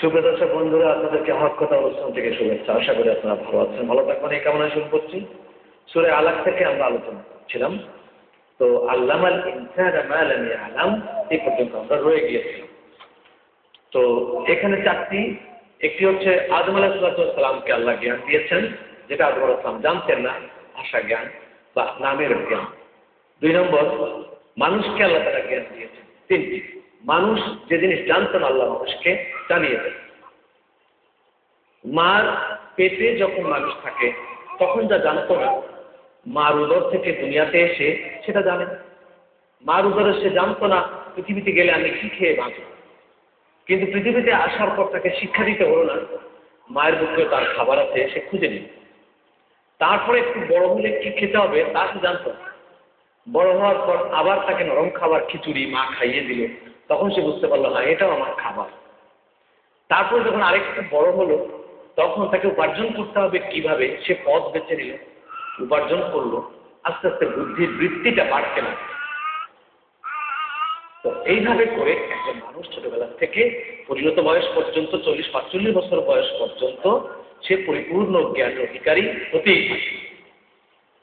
সুপ্রদর্শক বন্ধুরা, আপনাদেরকে আমার কথা অনুষ্ঠান থেকে শুভেচ্ছা। আশা করি আপনারা ভালো আছেন, ভালো থাকবেন। এই কামনা শুরু করছি। সুরে আলাক থেকে আমরা আলোচনা করছিলাম। তো আল্লাম আল ইনসান আলাম এই পর্যন্ত আমরা রয়ে গিয়েছিলাম। তো এখানে চারটি, একটি হচ্ছে আদম আলাহিসামকে আল্লাহ জ্ঞান দিয়েছেন, যেটা আদম আলাহিসাম জানতেন না, ভাষা জ্ঞান বা নামের জ্ঞান। দুই নম্বর, মানুষকে আল্লাহ তারা জ্ঞান দিয়েছেন। তিনটি। মানুষ যে জিনিস জানতেন আল্লাহ মানুষকে, জানিয়ে দেন। মার পেটে যখন মানুষ থাকে, তখন যা জানতো না, মার উদর থেকে দুনিয়াতে এসে সেটা জানে। মার উদরে সে জানতো না, পৃথিবীতে গেলে আমি কি খেয়ে বাঁচব। কিন্তু পৃথিবীতে আসার পর তাকে শিক্ষা দিতে হলো না। মায়ের বুকে তার খাবার আছে, সে খুঁজে নিল। তারপরে একটু বড় হলে কি খেতে হবে, তা সে জানতো না। বড় হওয়ার পর আবার তাকে নরম খাবার, খিচুড়ি মা খাইয়ে দিল। তখন সে বুঝতে পারল না এটাও আমার খাবার। তারপরে যখন আরেকটু বড় হলো, তখন তাকে উপার্জন করতে হবে কীভাবে, সে পথ বেছে নিল, উপার্জন করল, আস্তে আস্তে বুদ্ধির বৃত্তিটা বাড়তে না তো এইভাবে করে একজন মানুষ ছোটবেলা থেকে পরিণত বয়স পর্যন্ত, চল্লিশ, পাঁচচল্লিশ বছর বয়স পর্যন্ত সে পরিপূর্ণ জ্ঞানের অধিকারী হতেই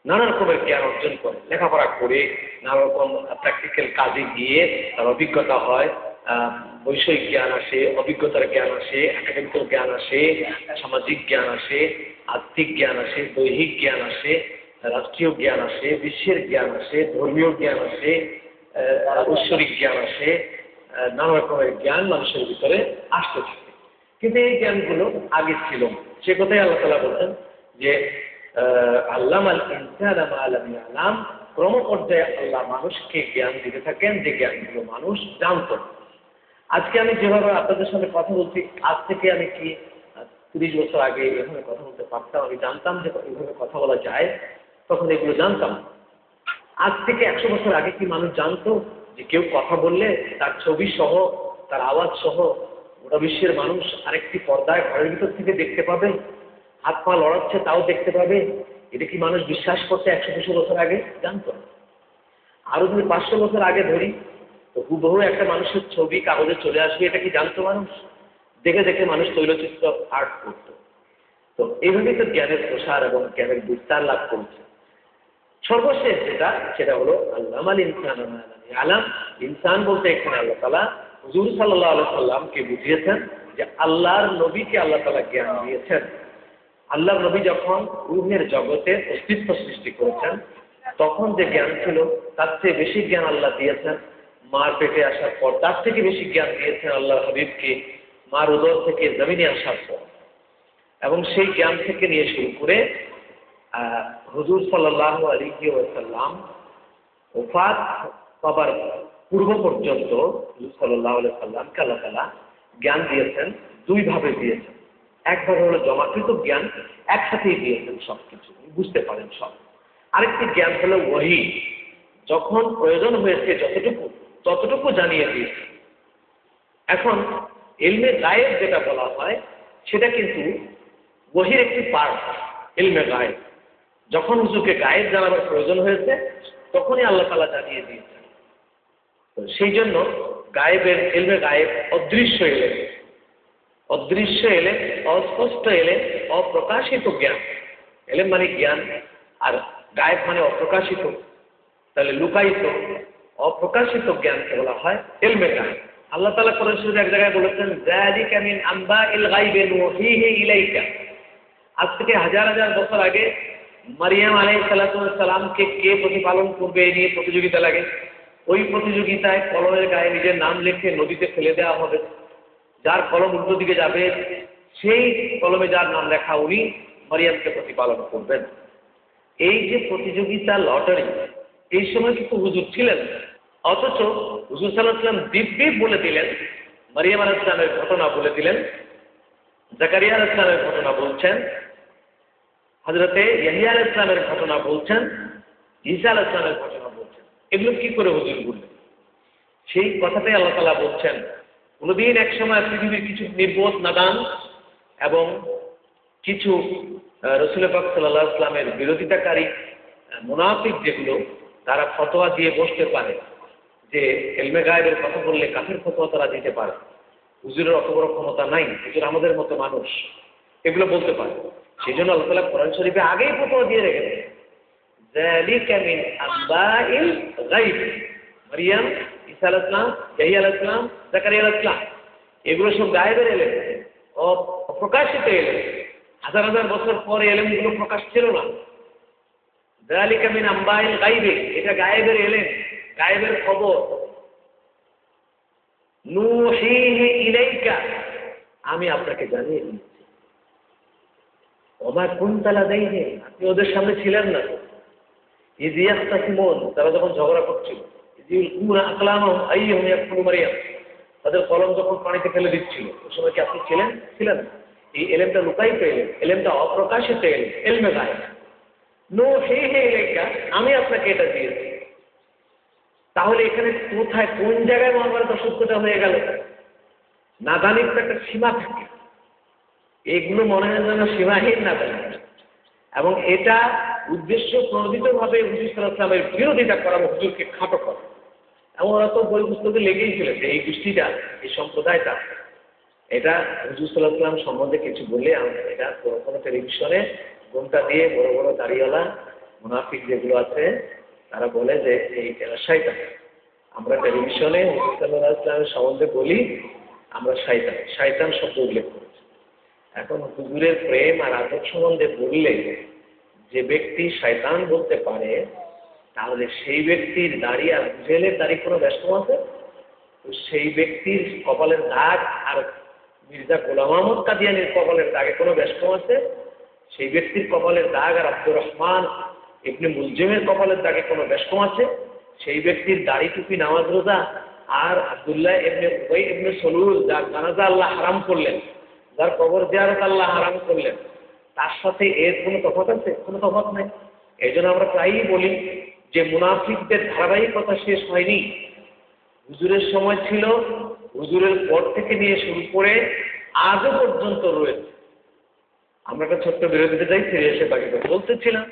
নানা রকমের জ্ঞান অর্জন করে লেখাপড়া করে নানা রকম প্র্যাকটিক্যাল কাজে গিয়ে তার অভিজ্ঞতা হয় বৈষয়িক জ্ঞান আসে অভিজ্ঞতার জ্ঞান আসে একাডেমিক জ্ঞান আসে সামাজিক জ্ঞান আসে আর্থিক জ্ঞান আসে দৈহিক জ্ঞান আসে রাষ্ট্রীয় জ্ঞান আসে বিশ্বের জ্ঞান আসে ধর্মীয় জ্ঞান আসে ঐশ্বরিক জ্ঞান আসে নানা রকমের জ্ঞান মানুষের ভিতরে আসতে থাকে কিন্তু এই জ্ঞানগুলো আগে ছিল সে কথাই আল্লাহ তালা বলছেন যে আল্লাম আল ইনসান আলাম ক্রম পর্যায়ে আল্লাহ মানুষকে জ্ঞান দিতে থাকেন, যে জ্ঞানগুলো মানুষ জানত আজকে আমি যেভাবে আপনাদের সঙ্গে কথা বলছি, আজ থেকে আমি কি তিরিশ বছর আগে এভাবে কথা বলতে পারতাম, আমি জানতাম যে এইভাবে কথা বলা যায়, তখন এগুলো জানতাম। আজ থেকে একশো বছর আগে কি মানুষ জানতো যে কেউ কথা বললে তার ছবি সহ, তার আওয়াজ সহ গোটা বিশ্বের মানুষ আরেকটি পর্দায় ঘরের ভিতর থেকে দেখতে পাবে হাত পা লড়াচ্ছে, তাও দেখতে পাবে। এটা কি মানুষ বিশ্বাস করতে একশো দুশো বছর আগে? জানতো। আরও যদি পাঁচশো বছর আগে ধরি, তো হুবহু একটা মানুষের ছবি কাগজে চলে আসবে, এটা কি জানতো মানুষ? দেখে দেখে মানুষ তৈলচিত্র আর্ট করত। তো এইভাবেই তো জ্ঞানের প্রসার এবং জ্ঞানের বিস্তার লাভ করছে। সর্বশেষ যেটা, সেটা হলো আল্লাহ আল ইনসান আলাম ইনসান বলতে এখানে আল্লাহ তালা হুজুর সাল্লাহ আল্লাহ সাল্লামকে বুঝিয়েছেন যে আল্লাহর নবীকে আল্লাহ তালা জ্ঞান দিয়েছেন। আল্লাহ নবী যখন রুহের জগতে অস্তিত্ব সৃষ্টি করেছেন, তখন যে জ্ঞান ছিল, তার চেয়ে বেশি জ্ঞান আল্লাহ দিয়েছেন। মার পেটে আসার পর তার থেকে বেশি জ্ঞান দিয়েছেন আল্লাহ হাবিবকে। মার উদর থেকে জমিনে আসার পর। এবং সেই জ্ঞান থেকে নিয়ে শুরু করে হুজুর সাল্লাহ আলিহি ওসাল্লাম ওফাত পাবার পূর্ব পর্যন্ত হুজুর সাল্লাহ সাল্লামকে আল্লাহ তালা জ্ঞান দিয়েছেন, দুইভাবে দিয়েছেন। একভাবে হলো জমাকৃত জ্ঞান একসাথেই দিয়েছেন সব কিছু বুঝতে পারেন সব। আরেকটি জ্ঞান হলো ওহি যখন প্রয়োজন হয়েছে যতটুকু, ততটুকু জানিয়ে দিয়েছে এখন এলমে গায়েব যেটা বলা হয়, সেটা কিন্তু ওহির একটি পার্ট এলমে গায়েব। যখন হুজুরকে গায়েব জানাবার প্রয়োজন হয়েছে, তখনই আল্লাহ তালা জানিয়ে দিয়েছেন। সেই জন্য গায়েবের, এলমে গায়েব অদৃশ্য এলে অদৃশ্য এলে, অস্পষ্ট এলে অপ্রকাশিত জ্ঞান। এলেন মানে জ্ঞান, আর গায়েব মানে অপ্রকাশিত। তাহলে লুকায়িত, অপ্রকাশিত জ্ঞানকে বলা হয় এলমে আল্লাহ তালা কোরআন শরীফ এক জায়গায় বলেছেন, যালিকা মিন আম্বা ইল গাইবে ইলাইকা। আজ থেকে হাজার হাজার বছর আগে মারিয়াম আলাই সালাতামকে কে প্রতিপালন করবে এই নিয়ে প্রতিযোগিতা লাগে। ওই প্রতিযোগিতায় কলমের গায়ে নিজের নাম লিখে নদীতে ফেলে দেওয়া হবে। যার কলম উল্টো দিকে যাবে, সেই কলমে যার নাম লেখা উনি মারিয়ামকে প্রতিপালন করবেন। এই যে প্রতিযোগিতা, লটারি, এই সময় কিন্তু হুজুর ছিলেন। অথচ হুজুর সাল্লাহ দিব্যি বলে দিলেন, মারিয়াম আল ইসলামের ঘটনা বলে দিলেন, জাকারিয়া আল ইসলামের ঘটনা বলছেন হজরতে ইয়াহিয়া আল ইসলামের ঘটনা বলছেন, ঈসা আল ইসলামের ঘটনা বলছেন। এগুলো কি করে হুজুর বললেন সেই কথাটাই আল্লাহ তালা বলছেন কোনোদিন এক সময় পৃথিবীর কিছু নির্বোধ নাদান এবং কিছু রসুল পাক সাল্লাহ ইসলামের বিরোধিতাকারী মুনাফিক যেগুলো তারা ফতোয়া দিয়ে বসতে পারে যে এলমে গায়েবের কথা বললে কাফের ফতোয়া তারা দিতে পারে হুজুরের অত বড় ক্ষমতা নাই হুজুর আমাদের মতো মানুষ এগুলো বলতে পারে সেই জন্য আল্লাহ তালা কোরআন শরীফে আগেই ফতোয়া দিয়ে রেখেছে ذلك من أنباء الغيب মারিয়াম ঈসা আলাহ ইসলাম জাহি আলাহ ইসলাম জাকারি এগুলো সব গায়েবের এলেন অপ্রকাশিত এলেন হাজার হাজার বছর পরে এগুলো প্রকাশ ছিল না। দালিকা মিন আম্বাইল গাইবে এটা গায়েবের এলেন গায়েবের খবর। নুহিহি ইলাইকা, আমি আপনাকে জানিয়ে দিয়েছি ওমা কুনতালা দেয়নি আপনি ওদের সামনে ছিলেন না। ইদিয়াস তাকিমন তারা যখন ঝগড়া করছিল। ইজিউল আকলাম আইয়ুম ইয়াকুলু মারিয়াম। তাদের কলম যখন পানিতে ফেলে দিচ্ছিল, ওই সময় কি আপনি ছিলেন? ছিলেন। এই এলেমটা লুকাইত এলেম এলেমটা অপ্রকাশিত এলেম এলমে গায়ে নো, হে হে ইলাইকা আমি আপনাকে এটা দিয়েছি। তাহলে এখানে কোথায়, কোন জায়গায় মহাভারত অসত্যটা হয়ে গেল? নাদানির তো একটা সীমা থাকে। এগুলো মনে হয় যেন সীমাহীন নাদানি এবং এটা উদ্দেশ্য প্রণোদিতভাবে হুজুর সাল্লাহামের বিরোধিতা করা হুজুরকে খাটো করা। এবং ওরা তো বই পুস্তকে লেগেই ফেলেছে এই গোষ্ঠীটা, এই সম্প্রদায়টা। এটা হুজুর সাল্লাহ সাল্লাম সম্বন্ধে কিছু বললে এটা কোনো কোনো টেলিভিশনে ঘুমটা দিয়ে বড় বড় দাড়িওয়ালা মুনাফিক যেগুলো আছে, তারা বলে যে এই শয়তান আমরা টেলিভিশনে হুজুর সম্বন্ধে বলি, আমরা শয়তান শয়তান শব্দ উল্লেখ করেছি। এখন হুজুরের প্রেম আর আদর সম্বন্ধে বললে যে ব্যক্তি শয়তান বলতে পারে তাহলে সেই ব্যক্তির দাড়ি আর জেলের দাড়ি কোনো ব্যস্ত আছে? সেই ব্যক্তির কপালের দাগ আর মির্জা গোলাম আহমদ কাদিয়ানির কপালের দাগে কোনো ব্যস্ত আছে? সেই ব্যক্তির কপালের দাগ আর আব্দুর রহমান ইবনে মুলজিমের কপালের দাগে কোনো ব্যস্ত আছে? সেই ব্যক্তির দাড়ি টুপি নামাজ রোজা আর আবদুল্লাহ এমনি ওই এমনি সলুল, যার জানাজা আল্লাহ হারাম করলেন, যার কবর জিয়ারত আল্লাহ হারাম করলেন, তার সাথে এর কোনো তফাৎ আছে? কোনো তফাৎ নেই। এই জন্য আমরা প্রায়ই বলি যে মুনাফিকদের ধারাবাহিকতা শেষ হয়নি। হুজুরের সময় ছিল, হুজুরের পর থেকে নিয়ে শুরু করে আজও পর্যন্ত রয়েছে। আমরা একটা ছোট্ট বিরতিতে যাই, ফিরে এসে বাকি বলতেছিলাম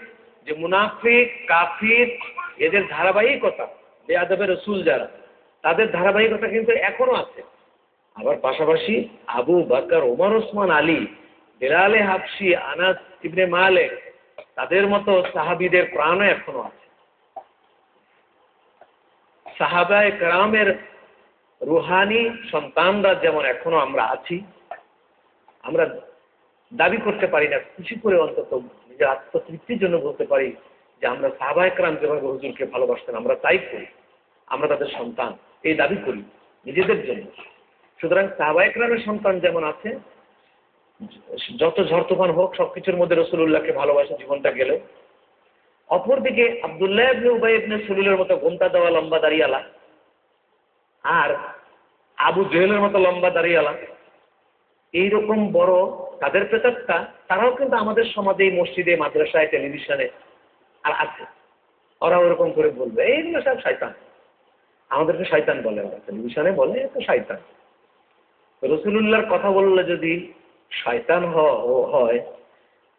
যে মুনাফিক, কাফির, এদের ধারাবাহিকতা যে আদবের রসুল যারা, তাদের ধারাবাহিকতা কিন্তু এখনও আছে। আবার পাশাপাশি আবু বাকর, ওমর, ওসমান, আলী বেলালে হাফসি আনাস ইবনে মালেক, তাদের মতো সাহাবিদের প্রাণও এখনও আছে। সাহাবায় কারামের রুহানি সন্তানরা যেমন এখনও আমরা আছি, আমরা দাবি করতে পারি না, খুশি করে অন্তত নিজের আত্মতৃপ্তির জন্য বলতে পারি যে আমরা সাহাবায় কারাম যেভাবে হুজুরকে ভালোবাসতেন, আমরা তাই করি, আমরা তাদের সন্তান, এই দাবি করি নিজেদের জন্য। সুতরাং সাহাবায় কারামের সন্তান যেমন আছে, যত ঝড় তুফান হোক, সবকিছুর মধ্যে রসুল্লাহকে ভালোবাসা, জীবনটা গেলেও। অপরদিকে আবদুল্লাহ ইবনে মতো ঘুমটা দেওয়া লম্বা দাঁড়িয়ালা। আর আবু জেহেলের মতো লম্বা দাঁড়িয়ালা। এইরকম বড় তাদের প্রেতাত্মা, তারাও কিন্তু আমাদের সমাজে মসজিদে, মাদ্রাসায়, টেলিভিশনে আর আছে। ওরা ওরকম করে বলবে এইগুলো সব শয়তান। আমাদেরকে শয়তান বলে ওরা, টেলিভিশনে বলে তো শয়তান। রসুলুল্লাহর কথা বললে যদি শয়তান হয়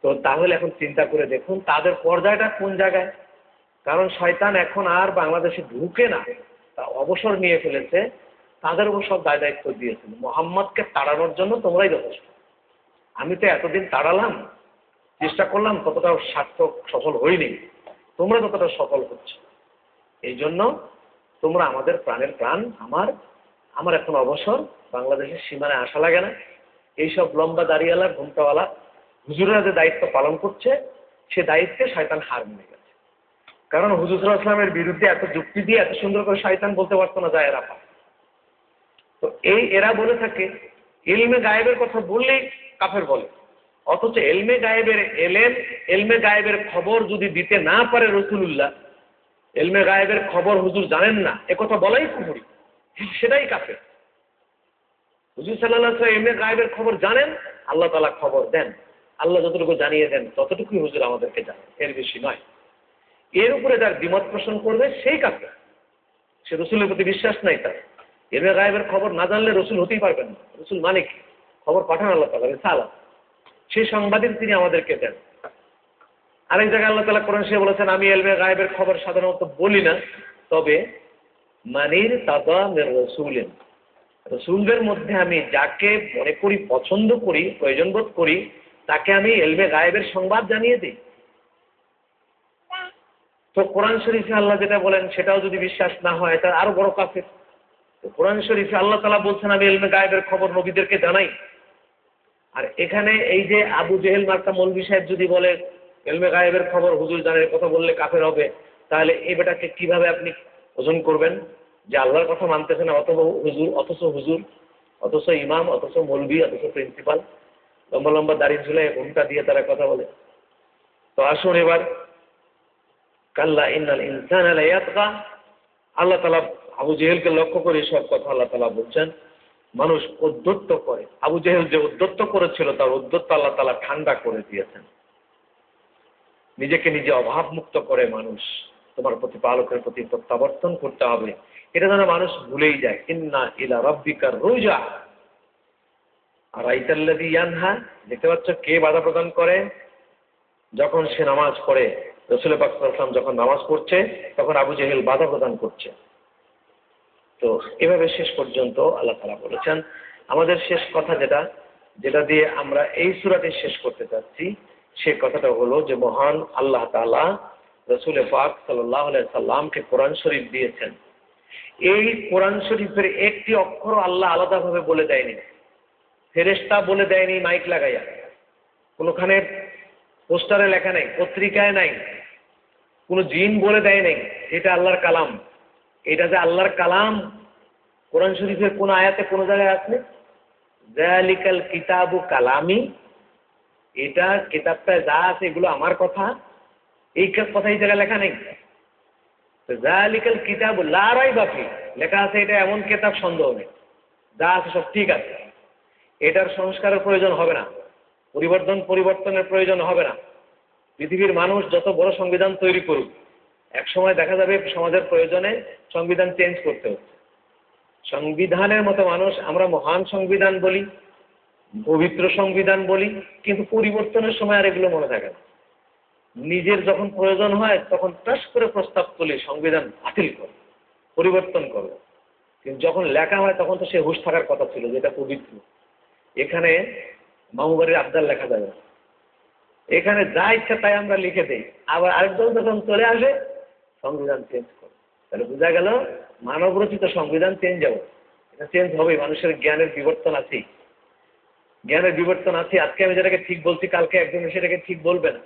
তো তাহলে এখন চিন্তা করে দেখুন তাদের পর্যায়টা কোন জায়গায়? কারণ শয়তান এখন আর বাংলাদেশে ঢুকে না। তা অবসর নিয়ে ফেলেছে, তাদের উপর সব দায় দায়িত্ব দিয়েছিল মোহাম্মদকে তাড়ানোর জন্য তোমরাই যথেষ্ট। আমি তো এতদিন তাড়ালাম, চেষ্টা করলাম ততটা সার্থক, সফল হইনি। তোমরা ততটা সফল হচ্ছে। এই জন্য তোমরা আমাদের প্রাণের প্রাণ, আমার আমার এখন অবসর। বাংলাদেশের সীমানায় আসা লাগে না। এইসব লম্বা দাঁড়িয়েলা, ঘুমটাওয়ালা হুজুরেরা যে দায়িত্ব পালন করছে, সে দায়িত্বে শয়তান হার মেনে গেছে। কারণ হুজুর আসলামের বিরুদ্ধে এত যুক্তি দিয়ে এত সুন্দর করে শয়তান বলতে পারতো না যায় এরা তো এই এরা বলে থাকে এলমে গায়েবের কথা বললেই কাফের বলে। অথচ এলমে গায়েবের এলেন এলমে গায়েবের খবর যদি দিতে না পারে রসুল্লাহ এলমে গায়েবের খবর হুজুর জানেন না কথা বলাই কুহুরি সেটাই কাফের। হুজুর সাল্লাহ এমনি গায়েবের খবর জানেন, আল্লাহ তালা খবর দেন। আল্লাহ যতটুকু জানিয়ে দেন, ততটুকুই হুজুর আমাদেরকে জানেন এর বেশি নয়। এর উপরে যার দ্বিমত পোষণ করবে, সেই কাছে সে রসুলের প্রতি বিশ্বাস নাই তার। এমনি গায়েবের খবর না জানলে রসুল হতেই পারবেন না। রসুল মানে কি? খবর পাঠান আল্লাহ তালা সালা সেই সংবাদিক তিনি আমাদেরকে দেন। আরেক জায়গায় আল্লাহ তালা করেন সে বলেছেন, আমি এলমে গায়েবের খবর সাধারণত বলি না, তবে মানির তাদা মের রসুলেন। রসুলদের মধ্যে আমি যাকে মনে করি, পছন্দ করি, প্রয়োজন বোধ করি তাকে আমি এলমে গায়েবের সংবাদ জানিয়ে দিই। তো কোরআন শরীফে আল্লাহ যেটা বলেন, সেটাও যদি বিশ্বাস না হয়, তার আরও বড় কাফের। কোরআন শরীফে আল্লাহ তালা বলছেন, আমি এলমে গায়েবের খবর নবীদেরকে জানাই। আর এখানে এই যে আবু জেহেল মার্কা মৌলবি সাহেব যদি বলে, এলমে গায়েবের খবর হুজুর জানের কথা বললে কাফের হবে, তাহলে এই বেটাকে কীভাবে আপনি ওজন করবেন? যে আল্লাহর কথা মানতেছে না অত হুজুর, অথচ হুজুর, অথচ ইমাম, অথচ মৌলবি অথচ প্রিন্সিপাল। লম্বা লম্বা দাড়ি ঝুলে ঘুমটা দিয়ে তারা কথা বলে। তো আসুন এবার। কাল্লা ইন্নাল ইনসান আল্লাহ তালা আবু জেহেলকে লক্ষ্য করে সব কথা আল্লাহ তালা বলছেন। মানুষ উদ্যত্ত করে। আবু জেহেল যে উদ্যত্ত করেছিল, তার উদ্যত্ত আল্লাহ তালা ঠান্ডা করে দিয়েছেন। নিজেকে নিজে অভাব মুক্ত করে মানুষ তোমার প্রতি পালকের প্রতি প্রত্যাবর্তন করতে হবে। এটা যেন মানুষ ভুলেই যায়। ইন্না ইলা রব্বিকার রোজা। আর আইতাল্লাদি ইয়ানহা, দেখতে পাচ্ছ কে বাধা প্রদান করে? যখন সে নামাজ পড়ে রসুল পাকসাম যখন নামাজ পড়ছে, তখন আবু জেহেল বাধা প্রদান করছে। তো এভাবে শেষ পর্যন্ত আল্লাহ তালা বলেছেন, আমাদের শেষ কথা যেটা যেটা দিয়ে আমরা এই সুরাটি শেষ করতে চাচ্ছি, সে কথাটা হলো যে মহান আল্লাহ তালা রসুল পাক সাল্লাহ সাল্লামকে কোরআন শরীফ দিয়েছেন। এই কোরআন শরীফের একটি অক্ষর আল্লাহ আলাদাভাবে বলে দেয়নি। ফেরেস্তা বলে দেয়নি মাইক লাগাইয়া। কোনোখানে পোস্টারে লেখা নেই, পত্রিকায় নাই, কোনো জিন বলে দেয় নাই, এটা আল্লাহর কালাম। এটা যে আল্লাহর কালাম, কোরআন শরীফের কোন আয়াতে কোনো জায়গায় আছে জালিকাল কিতাবু কালামি। এটা কিতাবটায় যা আছে এগুলো আমার কথা, এই কথা এই জায়গায় লেখা নেই। জালিকাল কিতাব লারাই বাফি লেখা আছে এটা এমন কিতাব, সন্দেহ নেই। যা আছে সব ঠিক আছে। এটার সংস্কারের প্রয়োজন হবে না। পরিবর্তন পরিবর্তনের প্রয়োজন হবে না। পৃথিবীর মানুষ যত বড় সংবিধান তৈরি করুক এক সময় দেখা যাবে সমাজের প্রয়োজনে সংবিধান চেঞ্জ করতে হচ্ছে। সংবিধানের মতো মানুষ আমরা মহান সংবিধান বলি, পবিত্র সংবিধান বলি, কিন্তু পরিবর্তনের সময় আর এগুলো মনে থাকে না। নিজের যখন প্রয়োজন হয়, তখন টাস করে প্রস্তাব তুলি সংবিধান বাতিল করো, পরিবর্তন করো। কিন্তু যখন লেখা হয়, তখন তো সে হুশ থাকার কথা ছিল যেটা পবিত্র। এখানে মামুবাড়ির আবদার লেখা যাবে। এখানে যা ইচ্ছা তাই আমরা লিখে দিই। আবার আরেকজন যখন চলে আসে, সংবিধান চেঞ্জ করে। তাহলে বোঝা গেল মানব রচিত সংবিধান চেঞ্জ হবে। এটা চেঞ্জ হবে মানুষের জ্ঞানের বিবর্তন আছে জ্ঞানের বিবর্তন আছে আজকে আমি যেটাকে ঠিক বলছি, কালকে একজন এসে এটাকে ঠিক বলবে না।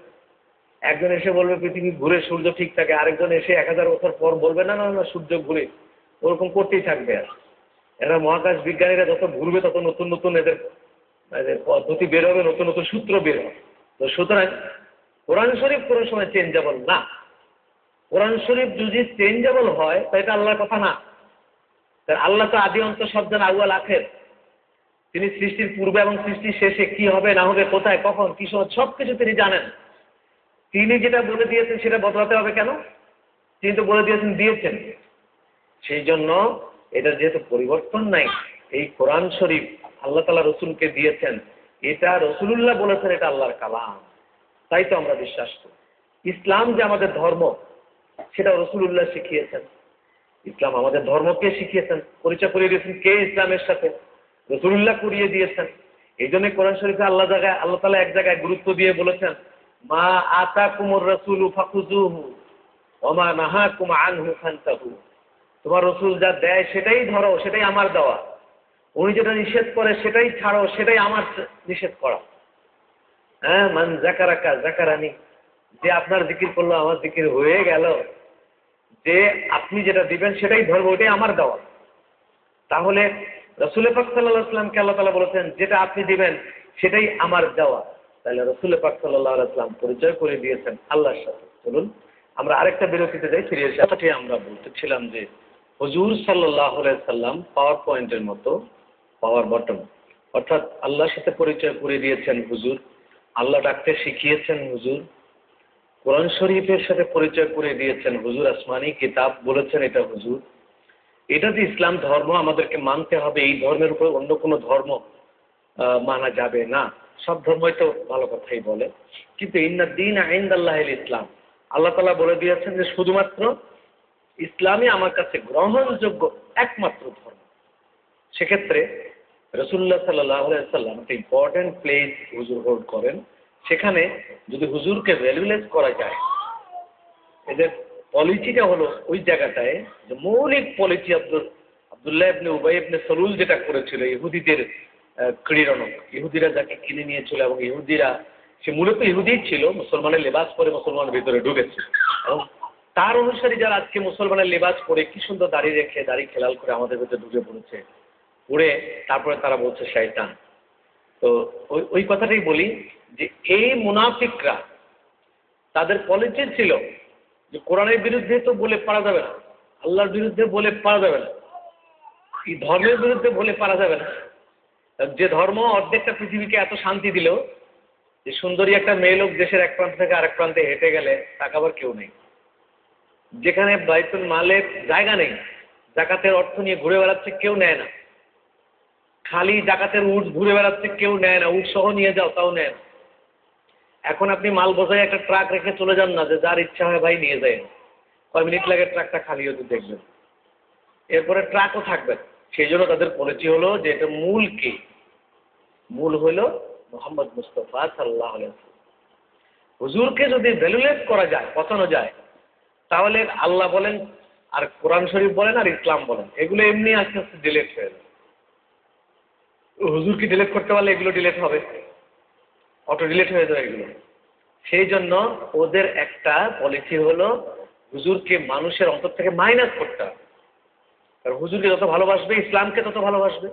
একজন এসে বলবে, পৃথিবী ঘুরে সূর্য ঠিক থাকে। আরেকজন এসে এক হাজার বছর পর বলবে না না, সূর্য ঘুরে। ওরকম করতেই থাকবে আর। এরা মহাকাশ বিজ্ঞানীরা যত ঘুরবে, তত নতুন নতুন এদের পদ্ধতি বের হবে, নতুন নতুন সূত্র বের হবে। তো সুতরাং কোরআন শরীফ কোনো সময় চেঞ্জেবল না। কোরআন শরীফ যদি চেঞ্জেবল হয় তো এটা আল্লাহর কথা না। আল্লাহ তো আদি অন্ত জান, আউয়াল আখের। তিনি সৃষ্টির পূর্বে এবং সৃষ্টির শেষে কি হবে, না হবে, কোথায়, কখন, কি সময় সব কিছু তিনি জানেন। তিনি যেটা বলে দিয়েছেন সেটা বদলাতে হবে কেন? তিনি তো বলে দিয়েছেন দিয়েছেন। সেই জন্য এটার যেহেতু পরিবর্তন নাই, এই কোরআন শরীফ আল্লাহ তালা রসুলকে দিয়েছেন, এটা রসুলুল্লাহ বলেছেন এটা আল্লাহর কালাম। তাই তো আমরা বিশ্বাস করি। ইসলাম যে আমাদের ধর্ম, সেটা রসুলুল্লাহ শিখিয়েছেন। ইসলাম আমাদের ধর্মকে শিখিয়েছেন। পরিচয় করিয়ে দিয়েছেন কে ইসলামের সাথে। রসুলুল্লাহ করিয়ে দিয়েছেন। এই জন্য কোরআন শরীফে আল্লাহ জায়গায়, আল্লাহ তালা এক জায়গায় গুরুত্ব দিয়ে বলেছেন, মা আতা কুমর রসুল ফাকুজুহু ওমা নাহা কুম আনহু খান্তাহু তোমার রসুল যা দেয় সেটাই ধরো, সেটাই আমার দেওয়া। উনি যেটা নিষেধ করে সেটাই ছাড়ো, সেটাই আমার নিষেধ করা। হ্যাঁ মান জাকারাকা জাকারানি যে আপনার জিকির করল, আমার জিকির হয়ে গেল। যে আপনি যেটা দিবেন সেটাই ধরবো, ওটাই আমার দেওয়া। তাহলে রসুল পাক সাল্লাহ আসলামকে আল্লাহ তালা বলেছেন, যেটা আপনি দিবেন সেটাই আমার দেওয়া। তাহলে রসুল পাক সাল্লাহ আসলাম পরিচয় করে দিয়েছেন আল্লাহর সাথে। চলুন, আমরা আরেকটা বিরতিতে যাই, ফিরে এসে আমরা বলতেছিলাম যে হজুর সাল্লাম পাওয়ার পয়েন্টের মতো পাওয়ার বটন অর্থাৎ আল্লাহর সাথে পরিচয় করে দিয়েছেন হুজুর। আল্লাহ ডাকতে শিখিয়েছেন হুজুর। কোরআন শরীফের সাথে পরিচয় করে দিয়েছেন হুজুর আসমানি কিতাব বলেছেন এটা হুজুর। এটা যে ইসলাম ধর্ম আমাদেরকে মানতে হবে, এই ধর্মের উপর অন্য কোনো ধর্ম মানা যাবে না। সব ধর্মই তো ভালো কথাই বলে। কিন্তু ইন্না দিন আল্লাহ ইসলাম আল্লাহ তালা বলে দিয়েছেন যে শুধুমাত্র ইসলামই আমার কাছে গ্রহণযোগ্য একমাত্র ধর্ম। সেক্ষেত্রে রসুল্লাহ সাল্লাহ সাল্লাম একটা ইম্পর্টেন্ট প্লেস হুজুর হোল্ড করেন। সেখানে যদি হুজুরকে ভ্যালুলেস করা যায়, এদের পলিসিটা হলো ওই জায়গাটায় যে মৌলিক policy Abdul, Abdullah ibn Ubayy ibn Salul যেটা করেছিল, ইহুদিদের ক্রীড়নক। ইহুদিরা যাকে কিনে নিয়েছিল এবং ইহুদিরা, সে মূলত ইহুদিই ছিল, মুসলমানের লেবাস পরে মুসলমানের ভিতরে ঢুকেছে। এবং তার অনুসারী যারা আজকে মুসলমানের লেবাস পরে কি সুন্দর দাঁড়িয়ে রেখে, দাড়ি খেলাল করে আমাদের ভিতরে ঢুকে পড়েছে, পড়ে তারপরে তারা বলছে শয়তান। তো ওই ওই কথাটাই বলি যে এই মুনাফিকরা তাদের পলিসি ছিল যে কোরআনের বিরুদ্ধে তো বলে পারা যাবে না, আল্লাহর বিরুদ্ধে বলে পারা যাবে না, এই ধর্মের বিরুদ্ধে বলে পারা যাবে না। যে ধর্ম অর্ধেকটা পৃথিবীকে এত শান্তি দিল যে সুন্দরী একটা মেয়ে লোক দেশের এক প্রান্ত থেকে আরেক প্রান্তে হেঁটে গেলে তাকাবার কেউ নেই। যেখানে বাইতুল মালের জায়গা নেই, জাকাতের অর্থ নিয়ে ঘুরে বেড়াচ্ছে কেউ নেয় না। খালি জাকাতের উট ঘুরে বেড়াচ্ছে কেউ নেয় না উট সহ নিয়ে যাও তাও নেয় না। এখন আপনি মাল বোঝাই একটা ট্রাক রেখে চলে যান না, যে যার ইচ্ছা হয় ভাই নিয়ে যায়। কয় মিনিট লাগে ট্রাকটা খালি হতে দেখবেন। এরপরে ট্রাকও থাকবে। সেই জন্য তাদের পরিচয় হলো যে এটা মূল কি? মূল হলো মোহাম্মদ মুস্তফা সাল্লাহ হুজুরকে যদি ভ্যালুলেস করা যায়, পচানো যায় তাহলে আল্লাহ বলেন, আর কোরআন শরীফ বলেন আর ইসলাম বলেন, এগুলো এমনি আস্তে আস্তে ডিলেট হয়ে যাবে। হুজুরকে ডিলেট করতে পারলে এগুলো ডিলেট হবে? অটো ডিলেট হয়ে যাবে এগুলো। সেই জন্য ওদের একটা পলিসি হলো, হুজুরকে মানুষের অন্তর থেকে মাইনাস করতে হবে। কারণ হুজুরকে যত ভালোবাসবে, ইসলামকে তত ভালোবাসবে,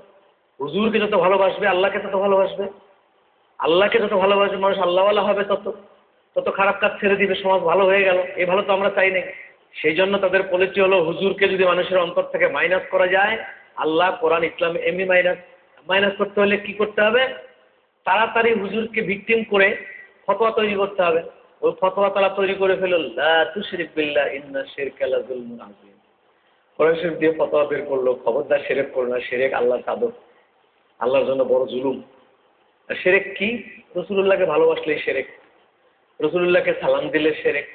হুজুরকে যত ভালোবাসবে, আল্লাহকে তত ভালোবাসবে। আল্লাহকে যত ভালোবাসবে, মানুষ আল্লাহওয়ালা হবে তত। তত খারাপ কাজ ছেড়ে দিবে, সমাজ ভালো হয়ে গেল। এই ভালো তো আমরা চাই নাই। সেই জন্য তাদের পলিসি হলো, হুজুরকে যদি মানুষের অন্তর থেকে মাইনাস করা যায়, আল্লাহ কোরআন, ইসলাম এমনি মাইনাস মাইনাস করতে হলে কি করতে হবে? তাড়াতাড়ি হুজুরকে ভিকটিম করে ফতোয়া তৈরি করতে হবে। ওই ফতোয়া তারা তৈরি করে ফেলল বিল্লাহ, ইন্না শিরকা লাযুলমুন আযীম। কোরআন শরীফ দিয়ে ফতোয়া বের করল, খবরদার সেরেক করো না, সেরেক আল্লাহর চাদর। আল্লাহর জন্য বড় জুলুম। আর সেরেক কি? রসুলুল্লাহকে ভালোবাসলেই সেরেক। রসুলুল্লাহকে সালাম দিলে সেরেক।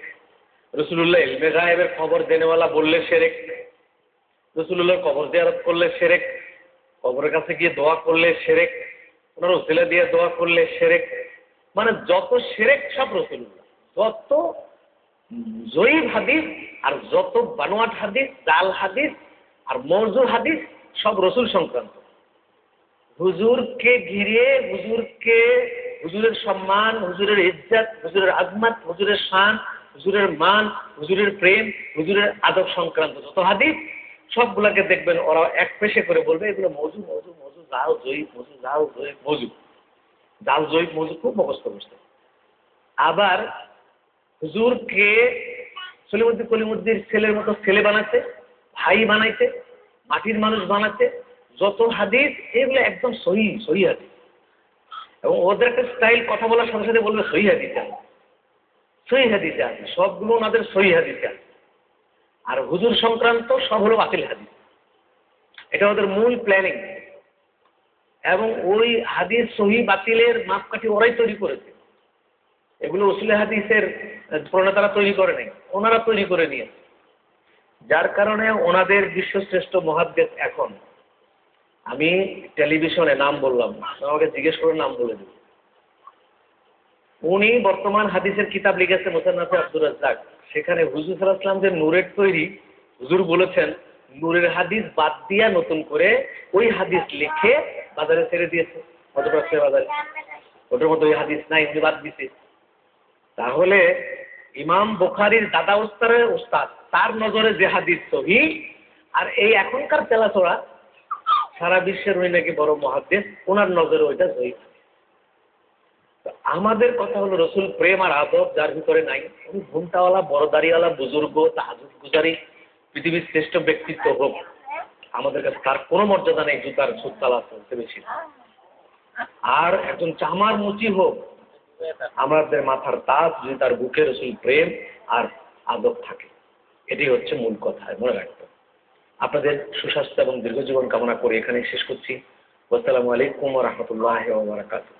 রসুলুল্লাহ ইলমে গায়েবের খবর দেনেওয়ালা বললে সেরেক। রসুলুল্লাহর কবর জিয়ারত করলে সেরেক। কবরের কাছে গিয়ে দোয়া করলে সেরেক। ওনার ওসিলা দিয়ে দোয়া করলে সেরেক। মানে যত সেরেক সব রসুল্লাহ যত জয়ীব হাদিস আর যত বানোয়াট হাদিস, জাল হাদিস আর মরজুর হাদিস সব রসুল সংক্রান্ত। হুজুরকে ঘিরে হুজুরকে হুজুরের সম্মান, হুজুরের ইজ্জত, হুজুরের আজমাত, হুজুরের শান, হুজুরের মান, হুজুরের প্রেম, হুজুরের আদব সংক্রান্ত যত হাদিস, সবগুলাকে দেখবেন ওরা এক পেশে করে বলবে, এগুলো মজু মজু মজু যাও জয়ীব, মজু যাও জয়ীব, মজু। জাল, জয়ীব, মজু খুব মুখস্থ করছে আবার হুজুরকে সলিমুদ্দিন কলিমুদ্দির ছেলের মতো ছেলে বানাচ্ছে ভাই বানাইছে মাটির মানুষ বানাচ্ছে যত হাদিস, এগুলো একদম সহি সহি হাদিস। এবং ওদের একটা স্টাইল কথা বলার সাথে সাথে বলবে সহি হাদিসে হাদিসে আছে সবগুলো ওনাদের সহি হাদিসে আছে আর হুজুর সংক্রান্ত সব হলো বাতিল হাদিস। এটা ওদের মূল প্ল্যানিং এবং ওই হাদিস সহি বাতিলের মাপকাঠি ওরাই তৈরি করেছে। এগুলো উসুলে হাদিসের প্রণেতারা তৈরি করে নাই। ওনারা তৈরি করে নিয়েছে। যার কারণে ওনাদের বিশ্বশ্রেষ্ঠ মহাদ্দেশ এখন। আমি টেলিভিশনে নাম বললাম আমাকে জিজ্ঞেস করে নাম বলে দিন। উনি বর্তমান হাদিসের কিতাব লিখেছে মোসান্নাফে আব্দুর রাজ্জাক। সেখানে হুজুর সাল্লাহ যে নূরের তৈরি, হুজুর বলেছেন, নূরের হাদিস বাদ দিয়া নতুন করে ওই হাদিস লিখে বাজারে ছেড়ে দিয়েছে। মধ্যপ্রাচ্য বাজারে? ওটার মতো ওই হাদিস নাই উনি বাদ দিছে। তাহলে ইমাম বোখারির দাদা উস্তারের উস্তাদ, তার নজরে যে হাদিস সহি, আর এই এখনকার তেলাচোড়া সারা বিশ্বের ওই নাকি বড় মহাদেশ ওনার নজরে ওইটা তো আমাদের কথা হলো রসুল প্রেম আর আদব, যার ভিতরে নাই। উনি ঘুমটাওয়ালা, বড় দাড়িওয়ালা, বুজুর্গ, তাহাজুদ গুজারি, পৃথিবীর শ্রেষ্ঠ ব্যক্তিত্ব হোক, আমাদের কাছে তার কোনো মর্যাদা নেই, জুতার সুতালা চলতে বেশি আর একজন চামার মুচি হোক, আমাদের মাথার তাজ, যদি তার বুকে রসুল প্রেম আর আদব থাকে। এটি হচ্ছে মূল কথা, মনে রাখতে। আপনাদের সুস্বাস্থ্য এবং দীর্ঘ জীবন কামনা করে এখানে শেষ করছি। আসসালামু আলাইকুম রহমতুল্লাহ বারাকাতুহ।